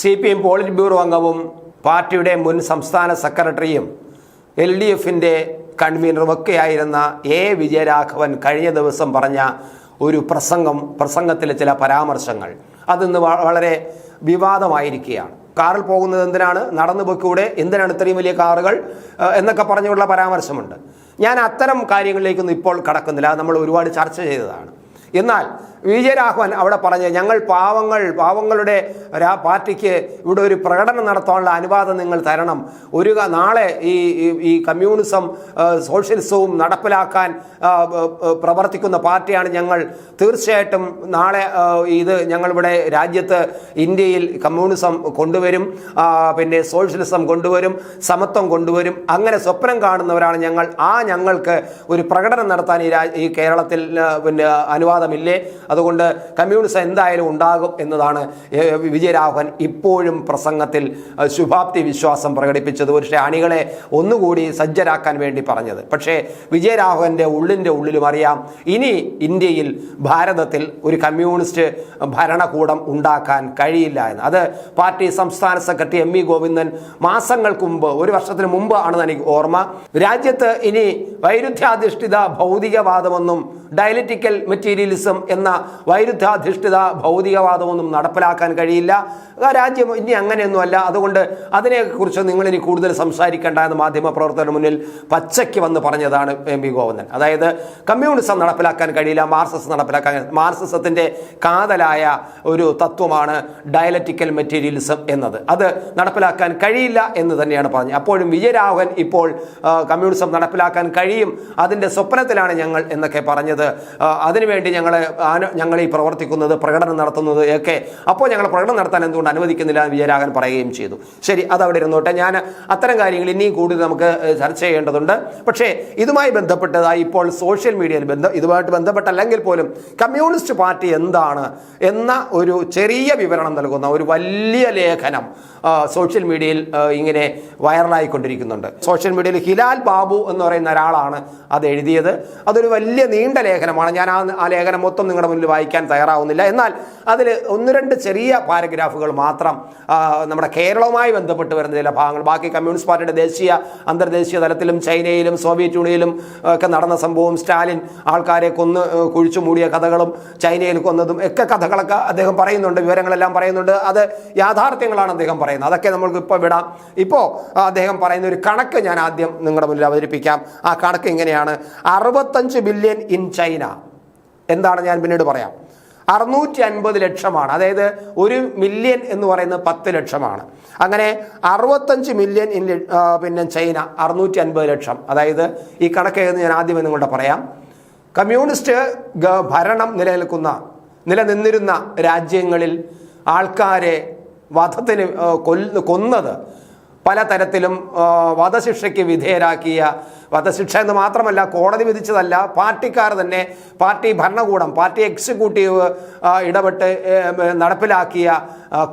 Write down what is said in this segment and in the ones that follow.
C P M polit bureau അംഗവും പാർട്ടിയുടെ മുൻ സംസ്ഥാന സെക്രട്ടറിയും എൽ ഡി എഫിന്റെ കൺവീനറും ഒക്കെയായിരുന്ന എ വിജയരാഘവൻ കഴിഞ്ഞ ദിവസം പറഞ്ഞ ഒരു പ്രസംഗം പ്രസംഗത്തിലെ ചില പരാമർശങ്ങൾ. അതിന്ന് വളരെ വിവാദമായിരിക്കുകയാണ്. കാറിൽ പോകുന്നത് എന്തിനാണ്? നടന്നു പോയിക്കൂടെ? എന്തിനാണ് ഇത്രയും വലിയ കാറുകൾ? എന്നൊക്കെ പറഞ്ഞുള്ള പരാമർശമുണ്ട്. ഞാൻ അത്തരം കാര്യങ്ങളിലേക്കൊന്നും ഇപ്പോൾ കടക്കുന്നില്ല. നമ്മൾ ഒരുപാട് ചർച്ച ചെയ്തതാണ്. എന്നാൽ വിജയരാഘവൻ അവിടെ പറഞ്ഞ് ഞങ്ങൾ പാവങ്ങൾ പാവങ്ങളുടെ ഒരു പാർട്ടിക്ക് ഇവിടെ ഒരു പ്രകടനം നടത്താനുള്ള അനുവാദം നിങ്ങൾ തരണം. ഒരു നാളെ ഈ ഈ- കമ്മ്യൂണിസം സോഷ്യലിസവും നടപ്പിലാക്കാൻ പ്രവർത്തിക്കുന്ന പാർട്ടിയാണ് ഞങ്ങൾ. തീർച്ചയായിട്ടും നാളെ ഇത് ഞങ്ങളിവിടെ രാജ്യത്ത് ഇന്ത്യയിൽ കമ്മ്യൂണിസം കൊണ്ടുവരും പിന്നെ സോഷ്യലിസം കൊണ്ടുവരും സമത്വം കൊണ്ടുവരും. അങ്ങനെ സ്വപ്നം കാണുന്നവരാണ് ഞങ്ങൾ. ആ ഞങ്ങൾക്ക് ഒരു പ്രകടനം നടത്താൻ ഈ ഈ കേരളത്തിൽ പിന്നെ അനുവാദമില്ലേ? അതുകൊണ്ട് കമ്മ്യൂണിസം എന്തായാലും ഉണ്ടാകും എന്നതാണ് വിജയരാഘവൻ ഇപ്പോഴും പ്രസംഗത്തിൽ ശുഭാപ്തി വിശ്വാസം പ്രകടിപ്പിച്ചത്. പക്ഷേ അണികളെ ഒന്നുകൂടി സജ്ജരാക്കാൻ വേണ്ടി പറഞ്ഞത്. പക്ഷേ വിജയരാഘവന്റെ ഉള്ളിന്റെ ഉള്ളിലും അറിയാം ഇനി ഇന്ത്യയിൽ ഭാരതത്തിൽ ഒരു കമ്മ്യൂണിസ്റ്റ് ഭരണകൂടം ഉണ്ടാക്കാൻ കഴിയില്ല എന്ന്. അത് പാർട്ടി സംസ്ഥാന സെക്രട്ടറി എം വി ഗോവിന്ദൻ മാസങ്ങൾക്ക് മുമ്പ് ഒരു വർഷത്തിന് മുമ്പ് ആണെന്ന് എനിക്ക് ഓർമ്മ. രാജ്യത്ത് ഇനി വൈരുദ്ധ്യാധിഷ്ഠിത ഭൗതികവാദമെന്നും ഡയലറ്റിക്കൽ മെറ്റീരിയലിസം എന്ന വൈരുദ്ധ്യാധിഷ്ഠിത ഭൗതികവാദമൊന്നും നടപ്പിലാക്കാൻ കഴിയില്ല. രാജ്യം ഇനി അങ്ങനെയൊന്നുമല്ല. അതുകൊണ്ട് അതിനെക്കുറിച്ച് നിങ്ങളിനി കൂടുതൽ സംസാരിക്കേണ്ട എന്ന് മാധ്യമപ്രവർത്തകരുടെ മുന്നിൽ പച്ചയ്ക്ക് വന്ന് പറഞ്ഞതാണ് എം വി ഗോവിന്ദൻ. അതായത് കമ്മ്യൂണിസം നടപ്പിലാക്കാൻ കഴിയില്ല മാർക്സിസം നടപ്പിലാക്കാൻ മാർസസത്തിന്റെ കാതലായ ഒരു തത്വമാണ് ഡയലറ്റിക്കൽ മെറ്റീരിയലിസം എന്നത്. അത് നടപ്പിലാക്കാൻ കഴിയില്ല എന്ന് തന്നെയാണ് പറഞ്ഞത്. അപ്പോഴും വിജയരാഘവൻ ഇപ്പോൾ കമ്മ്യൂണിസം നടപ്പിലാക്കാൻ കഴിയും അതിന്റെ സ്വപ്നത്തിലാണ് ഞങ്ങൾ എന്നൊക്കെ പറഞ്ഞത്. അതിനുവേണ്ടി ഞങ്ങൾ ഞങ്ങൾ ഈ പ്രവർത്തിക്കുന്നത് പ്രകടനം നടത്തുന്നത് ഒക്കെ. അപ്പോൾ ഞങ്ങൾ പ്രകടനം നടത്താൻ എന്തുകൊണ്ട് അനുവദിക്കുന്നില്ല എന്ന് വിജയരാഘവൻ പറയുകയും ചെയ്തു. ശരി അത് അവിടെ ഇരുന്നോട്ടെ. ഞാൻ അത്തരം കാര്യങ്ങൾ ഇനിയും കൂടുതൽ നമുക്ക് ചർച്ച ചെയ്യേണ്ടതുണ്ട്. പക്ഷേ ഇതുമായി ബന്ധപ്പെട്ടതായി ഇപ്പോൾ സോഷ്യൽ മീഡിയയിൽ ബന്ധം ഇതുമായിട്ട് ബന്ധപ്പെട്ടല്ലെങ്കിൽ പോലും കമ്മ്യൂണിസ്റ്റ് പാർട്ടി എന്താണ് എന്ന ഒരു ചെറിയ വിവരണം നൽകുന്ന ഒരു വലിയ ലേഖനം സോഷ്യൽ മീഡിയയിൽ ഇങ്ങനെ വൈറലായിക്കൊണ്ടിരിക്കുന്നുണ്ട്. സോഷ്യൽ മീഡിയയിൽ ഹിലാൽ ബാബു എന്ന് പറയുന്ന ഒരാളാണ് അത് എഴുതിയത്. അതൊരു വലിയ നീണ്ട ലേഖനമാണ്. ഞാൻ ആ ലേഖനം മൊത്തം നിങ്ങളുടെ മുന്നിൽ വായിക്കാൻ തയ്യാറാവുന്നില്ല. എന്നാൽ അതിൽ ഒന്ന് രണ്ട് ചെറിയ പാരഗ്രാഫുകൾ മാത്രം നമ്മുടെ കേരളവുമായി ബന്ധപ്പെട്ട് വരുന്ന ചില ഭാഗങ്ങൾ. ബാക്കി കമ്മ്യൂണിസ്റ്റ് പാർട്ടിയുടെ ദേശീയ അന്തർദേശീയ തലത്തിലും ചൈനയിലും സോവിയറ്റ് യൂണിയനിലും ഒക്കെ നടന്ന സംഭവം സ്റ്റാലിൻ ആൾക്കാരെ കൊന്ന് കുഴിച്ചു മൂടിയ കഥകളും ചൈനയിൽ കൊന്നതും ഒക്കെ കഥകളൊക്കെ അദ്ദേഹം പറയുന്നുണ്ട് വിവരങ്ങളെല്ലാം പറയുന്നുണ്ട്. അത് യാഥാർത്ഥ്യങ്ങളാണ് അദ്ദേഹം പറയുന്നത്. അതൊക്കെ നമ്മൾക്ക് ഇപ്പോൾ വിടാം. ഇപ്പോൾ അദ്ദേഹം പറയുന്ന ഒരു കണക്ക് ഞാൻ ആദ്യം നിങ്ങളുടെ മുന്നിൽ അവതരിപ്പിക്കാം. ആ കണക്ക് ഇങ്ങനെയാണ് അറുപത്തഞ്ച് ബില്യൺ ഇൻ ചൈന. എന്താണ് ഞാൻ പിന്നീട് പറയാം. അറുന്നൂറ്റി അൻപത് ലക്ഷമാണ്. അതായത് ഒരു മില്യൺ എന്ന് പറയുന്നത് പത്ത് ലക്ഷമാണ്. അങ്ങനെ അറുപത്തഞ്ച് മില്യൺ ഇൻ പിന്നെ ചൈന അറുന്നൂറ്റി അൻപത് ലക്ഷം. അതായത് ഈ കണക്ക് ഏതെന്ന് ഞാൻ ആദ്യം നിങ്ങളുടെ പറയാം. കമ്മ്യൂണിസ്റ്റ് ഭരണം നിലനിൽക്കുന്ന നിലനിന്നിരുന്ന രാജ്യങ്ങളിൽ ആൾക്കാരെ വധത്തിന് കൊല്ല കൊന്നത് പലതരത്തിലും വധശിക്ഷയ്ക്ക് വിധേയരാക്കിയ വധശിക്ഷ എന്ന് മാത്രമല്ല കോടതി വിധിച്ചതല്ല പാർട്ടിക്കാർ തന്നെ പാർട്ടി ഭരണകൂടം പാർട്ടി എക്സിക്യൂട്ടീവ് ഇടപെട്ട് നടപ്പിലാക്കിയ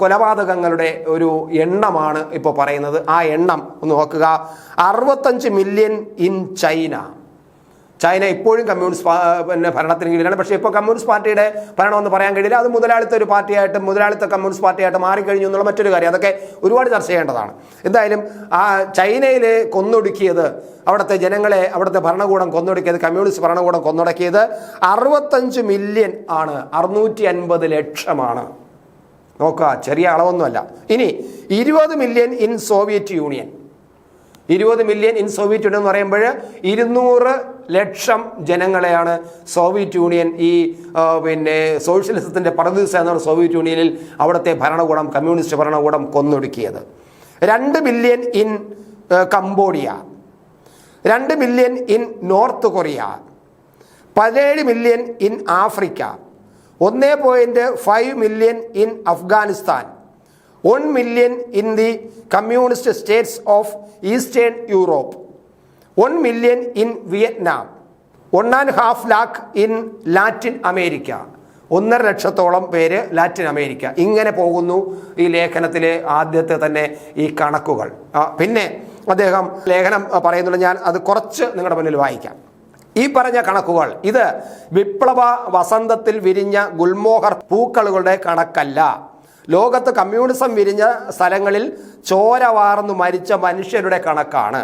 കൊലപാതകങ്ങളുടെ ഒരു എണ്ണമാണ് ഇപ്പോൾ പറയുന്നത്. ആ എണ്ണം ഒന്ന് നോക്കുക. അറുപത്തഞ്ച് മില്യൺ ഇൻ ചൈന. ചൈന ഇപ്പോഴും കമ്മ്യൂണിസ്റ്റ് പിന്നെ ഭരണത്തിന് കീഴിലാണ് പക്ഷേ ഇപ്പോൾ കമ്മ്യൂണിസ്റ്റ് പാർട്ടിയുടെ ഭരണമെന്ന് പറയാൻ കഴിയില്ല. അത് മുതലാളിത്ത ഒരു പാർട്ടിയായിട്ട് മുതലാളിത്ത കമ്മ്യൂണിസ്റ്റ് പാർട്ടിയായിട്ട് മാറിക്കഴിഞ്ഞു എന്നുള്ള മറ്റൊരു കാര്യം. അതൊക്കെ ഒരുപാട് ചർച്ച ചെയ്യേണ്ടതാണ്. എന്തായാലും ആ ചൈനയിൽ കൊന്നൊടുക്കിയത് അവിടുത്തെ ജനങ്ങളെ അവിടുത്തെ ഭരണകൂടം കൊന്നൊടുക്കിയത് കമ്മ്യൂണിസ്റ്റ് ഭരണകൂടം കൊന്നൊടുക്കിയത് അറുപത്തഞ്ച് മില്യൺ ആണ്. അറുന്നൂറ്റി അൻപത് ലക്ഷമാണ്. നോക്കുക ചെറിയ അളവൊന്നുമല്ല. ഇനി ഇരുപത് മില്യൺ ഇൻ സോവിയറ്റ് യൂണിയൻ. ഇരുപത് മില്യൺ ഇൻ സോവിയറ്റ് യൂണിയൻ എന്ന് പറയുമ്പോൾ ഇരുന്നൂറ് ലക്ഷം ജനങ്ങളെയാണ് സോവിയറ്റ് യൂണിയൻ ഈ പിന്നെ സോഷ്യലിസത്തിന്റെ പരദീസ എന്ന സോവിയറ്റ് യൂണിയനിൽ അവിടുത്തെ ഭരണകൂടം കമ്മ്യൂണിസ്റ്റ് ഭരണകൂടം കൊന്നൊടുക്കിയത്. രണ്ട് ബില്യൺ ഇൻ കംബോഡിയ രണ്ട് മില്യൺ ഇൻ നോർത്ത് കൊറിയ പതിനേഴ് മില്യൺ ഇൻ ആഫ്രിക്ക ഒന്ന് point five million in Afghanistan one million in the communist states of eastern Europe one million in Vietnam one and half lakh in Latin America ഒന്നര ലക്ഷത്തോളം പേര് Latin America ഇങ്ങനെ പോകുന്നു ഈ ലേഖനത്തിലെ ആദ്യത്തെ തന്നെ ഈ കണക്കുകൾ. പിന്നെ അദ്ദേഹം ലേഖനം പറയുന്നുള്ള ഞാൻ അത് കുറച്ച് നിങ്ങളുടെ മുന്നിൽ വായിക്കാം. ഈ പറഞ്ഞ കണക്കുകൾ ഇത് വിപ്ലവ വസന്തത്തിൽ വിരിഞ്ഞ ഗുൽമോഹർ പൂക്കളുകളുടെ കണക്കല്ല. ലോകത്ത് കമ്മ്യൂണിസം വിരിഞ്ഞ സ്ഥലങ്ങളിൽ ചോര വാർന്നു മരിച്ച മനുഷ്യരുടെ കണക്കാണ്.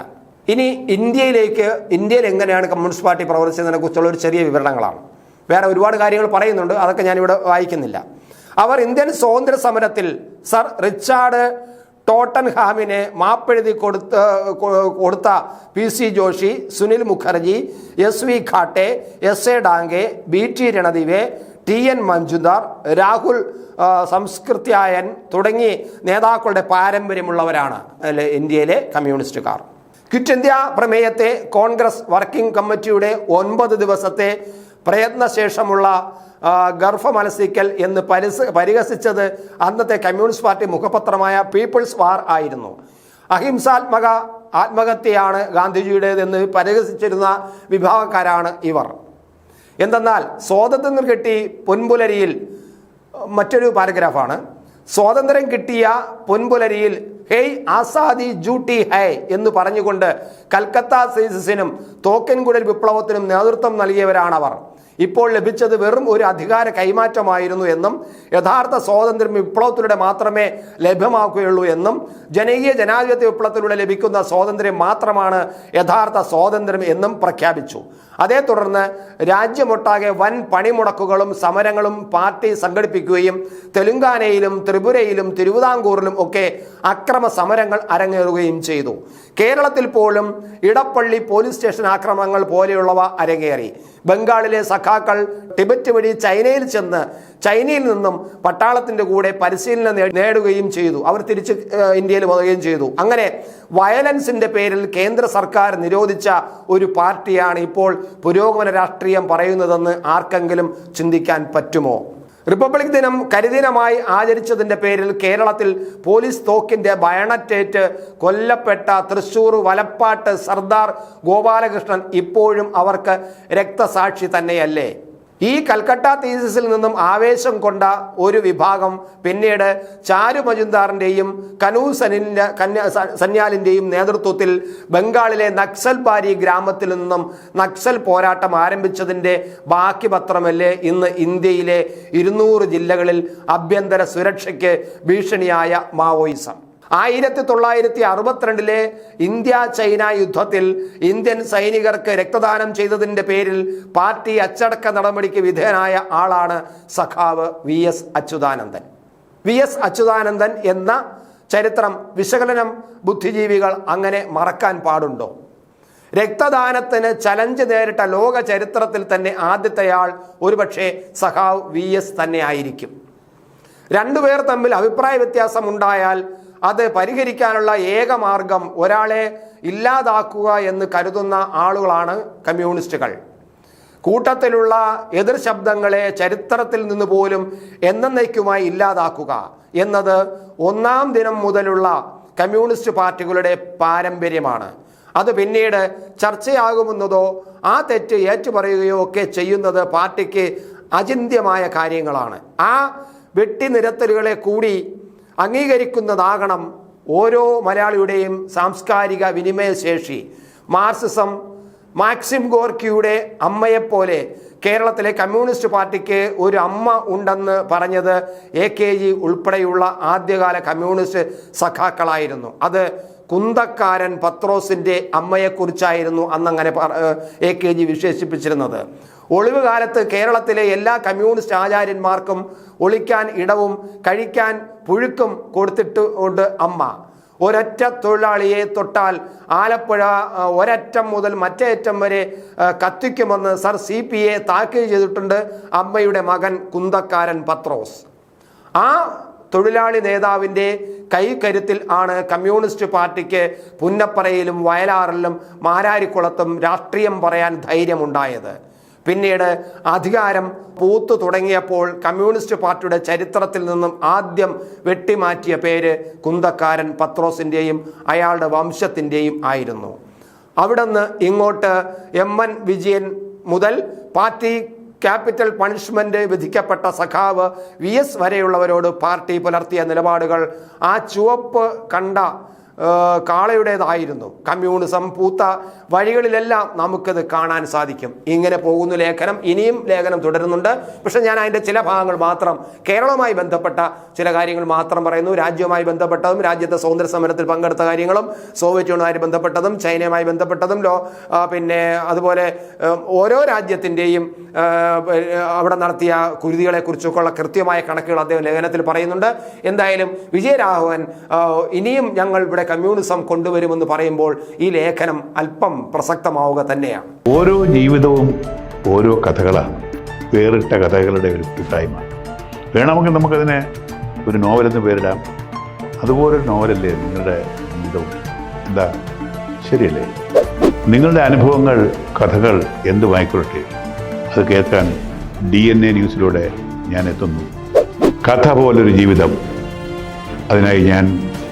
ഇനി ഇന്ത്യയിലേക്ക് ഇന്ത്യയിൽ എങ്ങനെയാണ് കമ്മ്യൂണിസ്റ്റ് പാർട്ടി പ്രവർത്തിച്ചതിനെ കുറിച്ചുള്ള ഒരു ചെറിയ വിവരണങ്ങളാണ്. വേറെ ഒരുപാട് കാര്യങ്ങൾ പറയുന്നുണ്ട് അതൊക്കെ ഞാനിവിടെ വായിക്കുന്നില്ല. അവർ ഇന്ത്യൻ സ്വാതന്ത്ര്യ സമരത്തിൽ സർ റിച്ചാർഡ് ടോട്ടൻഹാമിനെ മാപ്പെഴുതി കൊടുത്ത കൊടുത്ത P C Joshi Sunil Mukherjee S V Ghate S A Dange B T Ranadive T N Majumdar Rahul Sankrityayan തുടങ്ങി നേതാക്കളുടെ പാരമ്പര്യമുള്ളവരാണ് ഇന്ത്യയിലെ കമ്മ്യൂണിസ്റ്റുകാർ. ക്വിറ്റ് ഇന്ത്യ പ്രമേയത്തെ കോൺഗ്രസ് വർക്കിംഗ് കമ്മിറ്റിയുടെ ഒൻപത് ദിവസത്തെ പ്രയത്നശേഷമുള്ള ഗർഭ ഗർഭമനസിക്കൽ എന്ന് പരിസ് പരിഹസിച്ചത് അന്നത്തെ കമ്മ്യൂണിസ്റ്റ് പാർട്ടി മുഖപത്രമായ പീപ്പിൾസ് വാർ ആയിരുന്നു. അഹിംസാത്മക ആത്മഹത്യയാണ് ഗാന്ധിജിയുടേതെന്ന് പരിഹസിച്ചിരുന്ന വിഭാഗക്കാരാണ് ഇവർ. എന്തെന്നാൽ സ്വാതന്ത്ര്യം കിട്ടി പൊൻപുലരിയിൽ മറ്റൊരു പാരഗ്രാഫാണ് സ്വാതന്ത്ര്യം കിട്ടിയ പൊൻപുലരിയിൽ ഹേയ് ആസാദി ജൂട്ടി ഹൈ എന്ന് പറഞ്ഞുകൊണ്ട് കൽക്കത്ത സീസസിനും തോക്കൻകുടൽ വിപ്ലവത്തിനും നേതൃത്വം നൽകിയവരാണവർ. ഇപ്പോൾ ലഭിച്ചത് വെറും ഒരു അധികാര കൈമാറ്റമായിരുന്നു എന്നും യഥാർത്ഥ സ്വാതന്ത്ര്യം വിപ്ലവത്തിലൂടെ മാത്രമേ ലഭ്യമാക്കുകയുള്ളൂ എന്നും ജനകീയ ജനാധിപത്യ വിപ്ലവത്തിലൂടെ ലഭിക്കുന്ന സ്വാതന്ത്ര്യം മാത്രമാണ് യഥാർത്ഥ സ്വാതന്ത്ര്യം എന്നും പ്രഖ്യാപിച്ചു. അതേ തുടർന്ന് രാജ്യമൊട്ടാകെ വൻ പണിമുടക്കുകളും സമരങ്ങളും പാർട്ടി സംഘടിപ്പിക്കുകയും തെലുങ്കാനയിലും ത്രിപുരയിലും തിരുവിതാംകൂറിലും ഒക്കെ അക്രമ സമരങ്ങൾ അരങ്ങേറുകയും ചെയ്തു. കേരളത്തിൽ പോലും ഇടപ്പള്ളി പോലീസ് സ്റ്റേഷൻ ആക്രമണങ്ങൾ പോലെയുള്ളവ അരങ്ങേറി. ബംഗാളിലെ സഖാക്കൾ ടിബറ്റ് വഴി ചൈനയിൽ ചെന്ന് ചൈനയിൽ നിന്നും പട്ടാളത്തിന്റെ കൂടെ പരിശീലനം നേടുകയും ചെയ്തു. അവർ തിരിച്ച് ഇന്ത്യയിൽ വരികയും ചെയ്തു. അങ്ങനെ വയലൻസിന്റെ പേരിൽ കേന്ദ്ര സർക്കാർ നിരോധിച്ച ഒരു പാർട്ടിയാണ് ഇപ്പോൾ പുരോഗമന രാഷ്ട്രീയം പറയുന്നതെന്ന് ആർക്കെങ്കിലും ചിന്തിക്കാൻ പറ്റുമോ? റിപ്പബ്ലിക് ദിനം കരിദിനമായി ആചരിച്ചതിന്റെ പേരിൽ കേരളത്തിൽ പോലീസ് തോക്കിന്റെ ബയണറ്റേറ്റ് കൊല്ലപ്പെട്ട തൃശൂർ വലപ്പാട്ട് സർദാർ ഗോപാലകൃഷ്ണൻ ഇപ്പോഴും അവർക്ക് രക്തസാക്ഷി തന്നെയല്ലേ? ഈ കൽക്കട്ട തീസിസിൽ നിന്നും ആവേശം കൊണ്ട ഒരു വിഭാഗം പിന്നീട് ചാരു മജുംദാറിന്റെയും കനൂ സനിന്റെ കന്യാ സന്യാലിന്റെയും നേതൃത്വത്തിൽ ബംഗാളിലെ നക്സൽപാരി ഗ്രാമത്തിൽ നിന്നും നക്സൽ പോരാട്ടം ആരംഭിച്ചതിന്റെ ബാക്കി പത്രമല്ലേ ഇന്ന് ഇന്ത്യയിലെ ഇരുന്നൂറ് ജില്ലകളിൽ ആഭ്യന്തര സുരക്ഷയ്ക്ക് ഭീഷണിയായ മാവോയിസം. ആയിരത്തി തൊള്ളായിരത്തി അറുപത്തിരണ്ടിലെ ഇന്ത്യ ചൈന യുദ്ധത്തിൽ ഇന്ത്യൻ സൈനികർക്ക് രക്തദാനം ചെയ്തതിന്റെ പേരിൽ പാർട്ടി അച്ചടക്ക നടപടിക്ക് വിധേയനായ ആളാണ് സഖാവ് V S Achuthanandan. V S Achuthanandan എന്ന ചരിത്രം വിശകലനം ബുദ്ധിജീവികൾ അങ്ങനെ മറക്കാൻ പാടുണ്ടോ? രക്തദാനത്തിന് ചലഞ്ച് നേരിട്ട ലോക ചരിത്രത്തിൽ തന്നെ ആദ്യത്തെയാൾ ഒരുപക്ഷെ സഖാവ് വി എസ് തന്നെ ആയിരിക്കും. രണ്ടുപേർ തമ്മിൽ അഭിപ്രായ വ്യത്യാസം ഉണ്ടായാൽ അത് പരിഹരിക്കാനുള്ള ഏക മാർഗം ഒരാളെ ഇല്ലാതാക്കുക എന്ന് കരുതുന്ന ആളുകളാണ് കമ്മ്യൂണിസ്റ്റുകൾ. കൂട്ടത്തിലുള്ള എതിർ ശബ്ദങ്ങളെ ചരിത്രത്തിൽ നിന്ന് പോലും എന്നേക്കുമായി ഇല്ലാതാക്കുക എന്നത് ഒന്നാം ദിനം മുതലുള്ള കമ്മ്യൂണിസ്റ്റ് പാർട്ടികളുടെ പാരമ്പര്യമാണ്. അത് പിന്നീട് ചർച്ചയാകുമെന്നതോ ആ തെറ്റ് ഏറ്റുപറയുകയോ ഒക്കെ ചെയ്യുന്നത് പാർട്ടിക്ക് അചിന്ത്യമായ കാര്യങ്ങളാണ്. ആ വെട്ടിനിരത്തലുകളെ കൂടി അംഗീകരിക്കുന്നതാകണം ഓരോ മലയാളിയുടെയും സാംസ്കാരിക വിനിമയശേഷി മാർസിസം മാക്സിം ഗോർക്കിയുടെ അമ്മയെപ്പോലെ കേരളത്തിലെ കമ്മ്യൂണിസ്റ്റ് പാർട്ടിക്ക് ഒരു അമ്മ ഉണ്ടെന്ന് പറഞ്ഞത് എ കെ ജി ഉൾപ്പെടെയുള്ള ആദ്യകാല കമ്മ്യൂണിസ്റ്റ് സഖാക്കളായിരുന്നു. അത് കുന്തക്കാരൻ പത്രോസിന്റെ അമ്മയെക്കുറിച്ചായിരുന്നു അന്നങ്ങനെ എ കെ ജി വിശേഷിപ്പിച്ചിരുന്നത്. ഒളിവ് കാലത്ത് കേരളത്തിലെ എല്ലാ കമ്മ്യൂണിസ്റ്റ് ആചാര്യന്മാർക്കും ഒളിക്കാൻ ഇടവും കഴിക്കാൻ പുഴുക്കും കൊടുത്തിട്ട് ഉണ്ട് അമ്മ. ഒരൊറ്റ തൊഴിലാളിയെ തൊട്ടാൽ ആലപ്പുഴ ഒരറ്റം മുതൽ മറ്റേ അറ്റം വരെ കത്തിക്കുമെന്ന് സർ സി പി എ താക്കീത് ചെയ്തിട്ടുണ്ട് അമ്മയുടെ മകൻ കുന്തക്കാരൻ പത്രോസ്. ആ തൊഴിലാളി നേതാവിന്റെ കൈക്കരുത്തിൽ ആണ് കമ്മ്യൂണിസ്റ്റ് പാർട്ടിക്ക് പുന്നപ്പറയിലും വയലാറിലും മാരാരിക്കുളത്തും രാഷ്ട്രീയം പറയാൻ ധൈര്യമുണ്ടായത്. പിന്നീട് അധികാരം പൂത്തു തുടങ്ങിയപ്പോൾ കമ്മ്യൂണിസ്റ്റ് പാർട്ടിയുടെ ചരിത്രത്തിൽ നിന്നും ആദ്യം വെട്ടിമാറ്റിയ പേര് കുന്തക്കാരൻ പത്രോസിന്റെയും അയാളുടെ വംശത്തിന്റെയും ആയിരുന്നു. അവിടുന്ന് ഇങ്ങോട്ട് എം എൻ വിജയൻ മുതൽ പാർട്ടി ക്യാപിറ്റൽ പണിഷ്മെന്റ് വിധിക്കപ്പെട്ട സഖാവ് വി എസ് വരെയുള്ളവരോട് പാർട്ടി പുലർത്തിയ നിലപാടുകൾ ആ ചുവപ്പ് കണ്ട കാളയുടേതായിരുന്നു. കമ്മ്യൂണിസം പൂത്ത വഴികളിലെല്ലാം നമുക്കത് കാണാൻ സാധിക്കും. ഇങ്ങനെ പോകുന്ന ലേഖനം ഇനിയും ലേഖനം തുടരുന്നുണ്ട്. പക്ഷെ ഞാൻ അതിന്റെ ചില ഭാഗങ്ങൾ മാത്രം കേരളവുമായി ബന്ധപ്പെട്ട ചില കാര്യങ്ങൾ മാത്രം പറയുന്നു. രാജ്യവുമായി ബന്ധപ്പെട്ടതും രാജ്യത്തെ സ്വാതന്ത്ര്യ സമരത്തിൽ പങ്കെടുത്ത കാര്യങ്ങളും സോവിയറ്റ് യൂണിയനുമായി ബന്ധപ്പെട്ടതും ചൈനയുമായി ബന്ധപ്പെട്ടതും ലോ പിന്നെ അതുപോലെ ഓരോ രാജ്യത്തിന്റെയും അവിടെ നടത്തിയ കുരുതികളെക്കുറിച്ചൊക്കെയുള്ള കൃത്യമായ കണക്കുകൾ അദ്ദേഹം ലേഖനത്തിൽ പറയുന്നുണ്ട്. എന്തായാലും വിജയരാഘവൻ ഇനിയും ഞങ്ങൾ ഇവിടെ കമ്മ്യൂണിസം കൊണ്ടുവരുമെന്ന് പറയുമ്പോൾ ഈ ലേഖനം അല്പം പ്രസക്തമാവുക തന്നെയാണ്. ഓരോ ജീവിതവും ഓരോ കഥകളാണ് വേറിട്ട കഥകളുടെ ഒരു കൂട്ടായ്മ വേണമെങ്കിൽ നമുക്കതിനെ ഒരു നോവലെന്ന് പേരിടാം. അതുപോലൊരു നോവലല്ലേ നിങ്ങളുടെ ജീവിതവും എന്താ? ശരിയല്ലേ? നിങ്ങളുടെ അനുഭവങ്ങൾ കഥകൾ എന്ത് എന്തുമായിക്കൊള്ളട്ടെ അത് കേൾക്കാൻ ഡി എൻ എ ന്യൂസിലൂടെ ഞാൻ എത്തുന്നു. കഥ പോലൊരു ജീവിതം. അതിനായി ഞാൻ